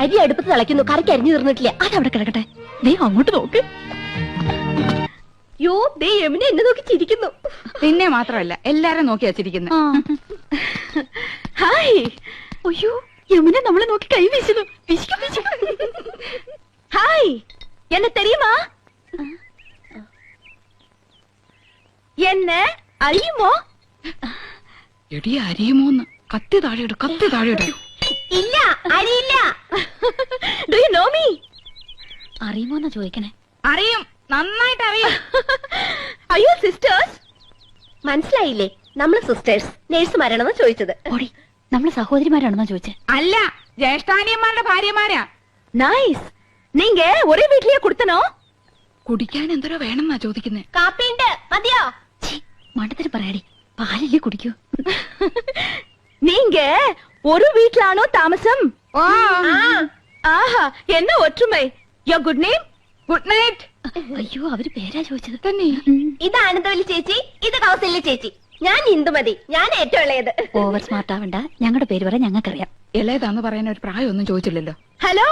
അരി അടുപ്പത്ത് തിളയ്ക്കുന്നു. കറിക്ക് അരിഞ്ഞു തീർന്നിട്ടില്ല. അതവിടെ കിടക്കട്ടെ. ദേ അങ്ങോട്ട് നോക്ക്. യോ ദേ യമുന എന്നെ നോക്കി ചിരിക്കുന്നു. നിന്നെ മാത്രമല്ല എല്ലാരും നോക്കിയാ ചിരിക്കുന്നു. ഹായ്. അയ്യോ യമുന നമ്മളെ നോക്കി കൈ വീശുന്നു. വീശിക്കോ, വീശിക്കോ. ഹായ്. എന്നെ തെരയുമാ എന്നെ അറിയുമോ? എടി അറിയുമോന്ന് കത്തി താഴെയിടും കത്തി താഴെയിട് ഇല്ല അറിയില്ല ഡു യു നോ മീ അറിയുമോന്നാ ചോദിക്കണേ? അറിയും നന്നായിട്ട് അറിയും. അയ്യോ സിസ്റ്റേഴ്സ് മനസ്സിലായില്ലേ? നമ്മൾ സിസ്റ്റേഴ്സ് നേഴ്സുമാരാണെന്ന് ചോദിച്ചത്. ഓടി നമ്മളെ സഹോദരിമാരാണെന്നാ ചോദിച്ചത് അല്ല ജ്യേഷ്ഠാനിയന്മാരുടെ ഭാര്യമാരാ. നൈസ് നിങ്ങ ഒരേ വീട്ടിലേ കൊടുത്തനോ? കുടിക്കാൻ എന്തോരോ വേണമെന്നാ ചോദിക്കുന്നത് കാപ്പിണ്ട് മതിയോ? മണ്ടത്തിന് പറയാടി. പാലില്ലേ കുടിക്കൂ. നിങ്ങ ஒரு வீட்லானோ தாமசம் ഓ ஆஹா என்ன ஒற்றுமை യോ ഗുഡ് നെയിം ഗുഡ് നൈറ്റ് അയ്യോ അവര് പേരാ ചോദിച്ചത് തന്നെ ഇത് ആനന്ദവല്ലി ചേച്ചി ഇത് കൗസല്യ ചേച്ചി ഞാൻ ഇന്ദുമതി ഞാൻ ഏറ്റവും ഇളയത് ഓവർ സ്മാർട്ട് ആവണ്ട ഞങ്ങളുടെ പേര് പറയാൻ ഞങ്ങൾക്കറിയാം ഇളയതാന്ന് പറയാൻ ഒരു പ്രായമൊന്നും ചോദിച്ചില്ലല്ലോ ഹലോ